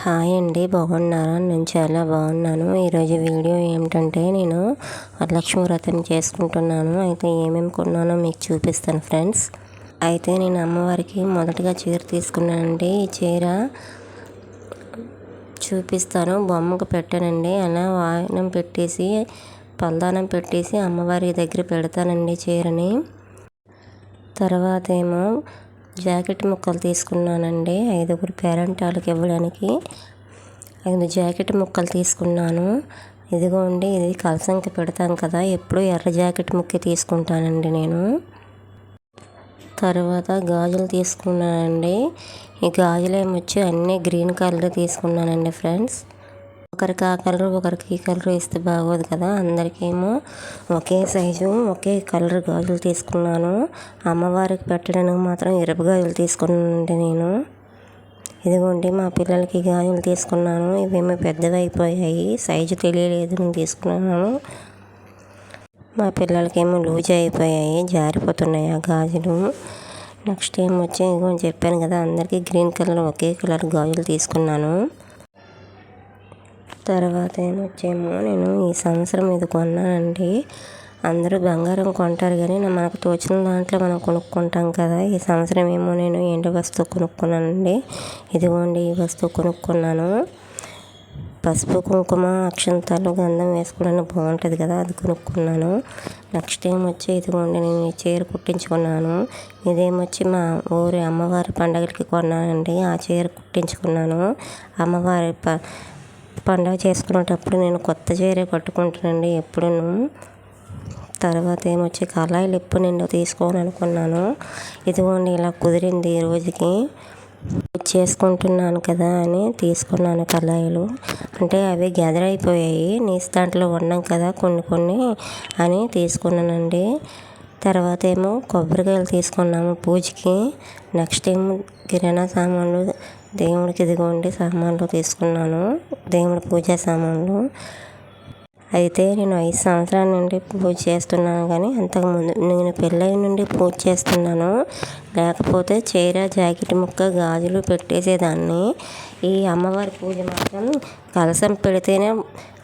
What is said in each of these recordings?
Hi అండి బాగున్నారా? నేను చాలా బాగున్నాను. ఈరోజు వీడియో ఏమిటంటే నేను వరలక్ష్మి వ్రతం చేసుకుంటున్నాను. అయితే ఏమేమి కొన్నానో మీకు చూపిస్తాను ఫ్రెండ్స్. అయితే నేను అమ్మవారికి మొదటగా చీర తీసుకున్నానండి. ఈ చీర చూపిస్తాను. బొమ్మకు పెట్టానండి. అలా వాయనం పెట్టేసి పల్దానం పెట్టేసి అమ్మవారి దగ్గర పెడతానండి చీరని. తర్వాత ఏమో జాకెట్ ముక్కలు తీసుకున్నానండి. ఐదుగురు పేరెంట్ వాళ్ళకి ఇవ్వడానికి. ఐదు జాకెట్ ముక్కలు తీసుకున్నాను. ఇదిగోండి ఇది కలసంకి పెడతాం కదా. ఎప్పుడు ఎర్ర జాకెట్ ముక్క తీసుకుంటానండి నేను. తర్వాత గాజులు తీసుకున్నానండి. ఈ గాజులు ఏమొచ్చి అన్నీ గ్రీన్ కలర్ తీసుకున్నానండి ఫ్రెండ్స్. ఒకరికి ఆ కలర్ ఒకరికి ఈ కలర్ ఇస్తే బాగోదు కదా. అందరికేమో ఒకే సైజు ఒకే కలర్ గాజులు తీసుకున్నాను. అమ్మవారికి పెట్టడానికి మాత్రం ఎరుపు గాజులు తీసుకున్నానండి నేను. ఇదిగోండి మా పిల్లలకి గాజులు తీసుకున్నాను. ఇవేమో పెద్దవి అయిపోయాయి. సైజు తెలియలేదు నేను తీసుకున్నాను. మా పిల్లలకేమో లూజ్ అయిపోయాయి జారిపోతున్నాయి ఆ గాజులు. నెక్స్ట్ ఏం వచ్చి చెప్పాను కదా అందరికీ గ్రీన్ కలర్ ఒకే కలర్ గాజులు తీసుకున్నాను. తర్వాత ఏమొచ్చేమో నేను ఈ సంవత్సరం ఇది కొన్నానండి. అందరూ బంగారం కొంటారు కానీ మనకు తోచిన దాంట్లో మనం కొనుక్కుంటాం కదా. ఈ సంవత్సరం ఏమో నేను ఏంటి వస్తువు కొనుక్కున్నానండి. ఇదిగోండి ఈ వస్తువు కొనుక్కున్నాను. పసుపు కుంకుమ అక్షంతాలు గంధం వేసుకోవడానికి బాగుంటుంది కదా అది కొనుక్కున్నాను. నెక్స్ట్ టైం వచ్చి ఇదిగోండి నేను ఈ చీర కుట్టించుకున్నాను. ఇదేమొచ్చి మా ఊరి అమ్మవారి పండగలకి కొన్నానండి. ఆ చీర కుట్టించుకున్నాను. అమ్మవారి ప పండగ చేసుకునేటప్పుడు నేను కొత్త చీరే కట్టుకుంటానండి ఎప్పుడూ తర్వాత ఏమొచ్చి కళాయిలు ఎప్పుడు నేను తీసుకోవాలనుకున్నాను ఇదిగోండి ఇలా కుదిరింది ఈ రోజుకి. చేసుకుంటున్నాను కదా అని తీసుకున్నాను కళాయిలు. అంటే అవి గెదర్ అయిపోయాయి. నీస్ దాంట్లో ఉన్నాం కదా కొన్ని కొన్ని అని తీసుకున్నానండి. తర్వాత ఏమో కొబ్బరికాయలు తీసుకున్నాము పూజకి. నెక్స్ట్ ఏమో కిరాణా సామాన్లు దేవుడికి ఇదిగోండి సామాన్లు తీసుకున్నాను. దేవుడి పూజా సామాన్లు. అయితే నేను ఐదు సంవత్సరాల నుండి పూజ చేస్తున్నాను కానీ అంతకుముందు నేను పెళ్ళై నుండి పూజ చేస్తున్నాను. లేకపోతే చీర జాకెట్ ముక్క గాజులు పెట్టేసేదాన్ని. ఈ అమ్మవారి పూజ మాత్రం కలసం పెడితేనే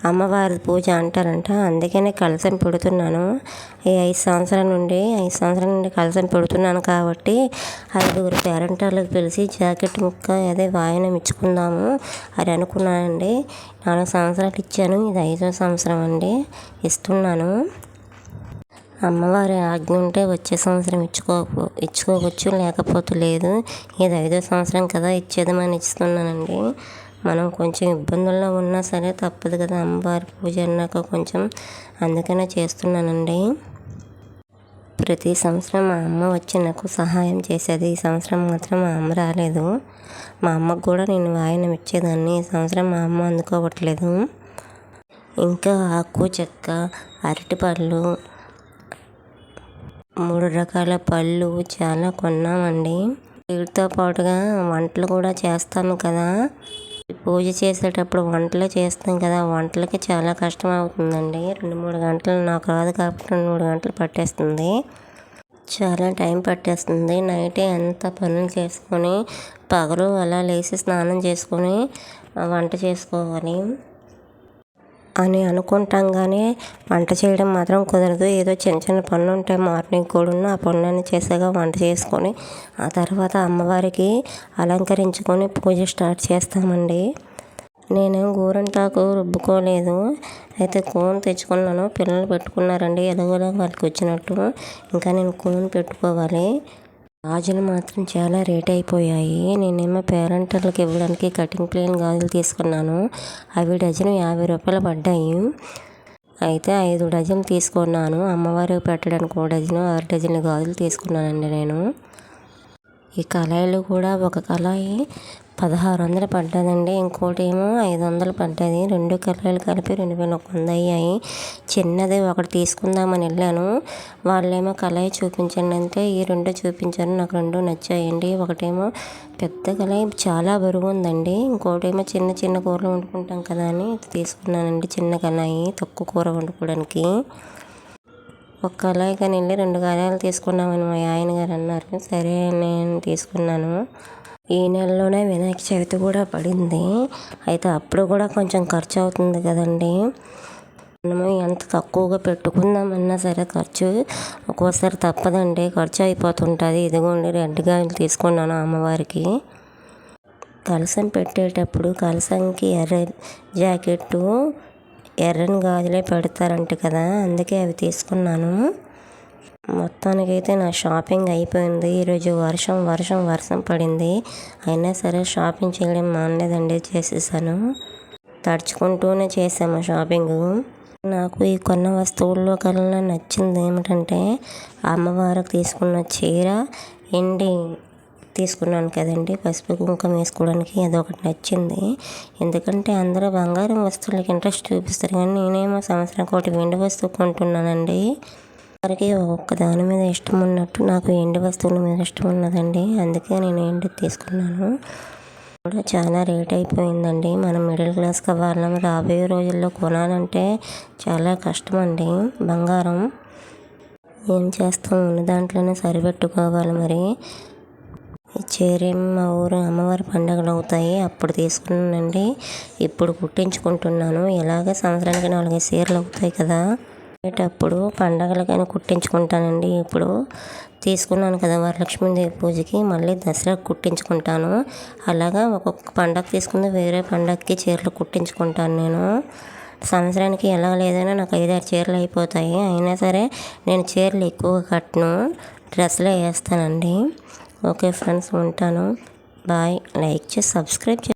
అమ్మవారి పూజ అంటారంట. అందుకనే కలసం పెడుతున్నాను. ఈ ఐదు సంవత్సరాల నుండి ఐదు సంవత్సరాల నుండి కలసం పెడుతున్నాను కాబట్టి ఐదుగురు పేరెంటాలకు పిలిచి జాకెట్ ముక్క అదే వాయనం ఇచ్చుకుందాము అని అనుకున్నానండి. నాలుగు సంవత్సరాలు ఇచ్చాను. ఇది ఐదో సంవత్సరం అండి. ఇస్తున్నాను. అమ్మవారి ఆజ్ఞ ఉంటే వచ్చే సంవత్సరం ఇచ్చుకోక ఇచ్చుకోవచ్చు లేకపోతే లేదు. ఇది ఐదో సంవత్సరం కదా ఇచ్చేదమని ఇస్తున్నానండి. మనం కొంచెం ఇబ్బందుల్లో ఉన్నా సరే తప్పదు కదా అమ్మవారి పూజ అన్నాక కొంచెం అందుకనే చేస్తున్నానండి. ప్రతి సంవత్సరం మా అమ్మ వచ్చి నాకు సహాయం చేసేది. ఈ సంవత్సరం మాత్రం మా అమ్మ రాలేదు. మా అమ్మకు కూడా నేను వాయనం ఇచ్చేదాన్ని. ఈ సంవత్సరం మా అమ్మ అందుకోవట్లేదు. ఇంకా ఆకు చెక్క అరటిపళ్ళు మూడు రకాల పళ్ళు చాలా కొన్నామండి. వీటితో పాటుగా వంటలు కూడా చేస్తాము కదా. పూజ చేసేటప్పుడు వంటలు చేస్తాం కదా. వంటలకి చాలా కష్టం అవుతుందండి. రెండు మూడు గంటలు నాకు రాదు కాబట్టి రెండు మూడు గంటలు పట్టేస్తుంది. చాలా టైం పట్టేస్తుంది. నైటే ఎంత పనులు చేసుకొని పగలు అలా లేచి స్నానం చేసుకొని వంట చేసుకోవాలి. అని అనుకుంటాం కానీ వంట చేయడం మాత్రం కుదరదు. ఏదో చిన్న చిన్న పనులు ఉంటాయి మార్నింగ్ కూడా ఆ పనులన్నీ చేసాక వంట చేసుకొని ఆ తర్వాత అమ్మవారికి అలంకరించుకొని పూజ స్టార్ట్ చేస్తామండి. నేను గోరంటాకు రుబ్బుకోలేదు. అయితే కోన్ తెచ్చుకున్నాను. పిల్లలు పెట్టుకున్నారండి. ఎలాగోలా వాళ్ళకి వచ్చినట్టు ఇంకా నేను కోన్ పెట్టుకోవాలి. గాజులు మాత్రం చాలా రేట్ అయిపోయాయి. నేనేమో పేరెంటర్లకు ఇవ్వడానికి కటింగ్ ప్లేన్ గాజులు తీసుకున్నాను. అవి డజన్ యాభై రూపాయలు పడ్డాయి. అయితే ఐదు డజన్ తీసుకున్నాను. అమ్మవారికి పెట్టడానికి ఒక డజను ఆరు డజన్ గాజులు తీసుకున్నానండి నేను. ఈ కళాయిలు కూడా ఒక కళాయి. పదహారు వందలు పడ్డదండి. ఇంకోటి ఏమో ఐదు వందలు పడ్డది. రెండు కలర్లు కలిపి రెండు వేల ఒక వంద అయ్యాయి. చిన్నది ఒకటి తీసుకుందామని వెళ్ళాను. వాళ్ళేమో కళాయి చూపించండి అంటే ఈ రెండు చూపించారు. నాకు రెండు నచ్చాయండి. ఒకటేమో పెద్ద కళాయి. చాలా బరువు ఉందండి. ఇంకోటేమో చిన్న చిన్న కూరలు వండుకుంటాం కదా అని తీసుకున్నానండి. చిన్న కళాయి తక్కువ కూర వండుకోవడానికి. ఒక కళాయి కానీ వెళ్ళి రెండు కళాయిలు తీసుకున్నామని మా ఆయన గారు అన్నారు. సరే నేను తీసుకున్నాను. ఈ నెలలోనే వినాయక చవితి కూడా పడింది. అయితే అప్పుడు కూడా కొంచెం ఖర్చు అవుతుంది కదండి. మనము ఎంత తక్కువగా పెట్టుకుందామన్నా సరే ఖర్చు ఒక్కోసారి తప్పదండి. ఖర్చు అయిపోతుంటుంది. ఇదిగోండి రెడ్గా తీసుకున్నాను అమ్మవారికి. కలసం పెట్టేటప్పుడు కలసంకి ఎర్ర జాకెట్టు ఎర్రని గాజులే పెడతారంట కదా. అందుకే అవి తీసుకున్నాను. మొత్తానికైతే నా షాపింగ్ అయిపోయింది. ఈరోజు వర్షం వర్షం వర్షం పడింది. అయినా సరే షాపింగ్ చేయడం మానలేదండి చేసేసాను. తడుచుకుంటూనే చేసాము షాపింగ్. నాకు ఈ కొన్న వస్తువుల్లో కల్లా నచ్చింది ఏమిటంటే అమ్మవారికి తీసుకున్న చీర ఎండి తీసుకున్నాను కదండి పసుపు కుంకుమ వేసుకోవడానికి అదొకటి నచ్చింది. ఎందుకంటే అందరూ బంగారం వస్తువులకి ఇంట్రెస్ట్ చూపిస్తారు. కానీ నేనేమో సంవత్సరం ఒకటి వెండి వస్తువు కొంటున్నానండి. వారికి ఒక్క దాని మీద ఇష్టం ఉన్నట్టు నాకు ఎండు వస్తువుల మీద ఇష్టం ఉన్నదండి. అందుకే నేను ఎండు తీసుకున్నాను. కూడా చాలా రేట్ అయిపోయిందండి. మనం మిడిల్ క్లాస్ వాళ్ళం రాబోయే రోజుల్లో కొనాలంటే చాలా కష్టం అండి బంగారం ఏం చేస్తాం? ఉన్న దాంట్లోనే సరిపెట్టుకోవాలి మరి. ఈ చీరేం మా ఊరు అమ్మవారి పండుగలు అవుతాయి. అప్పుడు తీసుకున్నానండి. ఇప్పుడు కుట్టించుకుంటున్నాను. ఇలాగ సంవత్సరానికి నాలుగైదు చీరలు అవుతాయి కదా. అప్పుడు పండగలకైనా కుట్టించుకుంటానండి. ఇప్పుడు తీసుకున్నాను కదా వరలక్ష్మీదేవి పూజకి మళ్ళీ దసరాకు కుట్టించుకుంటాను. అలాగా ఒక్కొక్క పండగ తీసుకుని వేరే పండగకి చీరలు కుట్టించుకుంటాను నేను. సంవత్సరానికి ఎలా లేదైనా నాకు ఐదారు చీరలు అయిపోతాయి. అయినా సరే నేను చీరలు ఎక్కువగా కట్టను డ్రెస్లే వేస్తానండి. ఓకే ఫ్రెండ్స్ ఉంటాను. బాయ్. లైక్ చేసి సబ్స్క్రైబ్ చే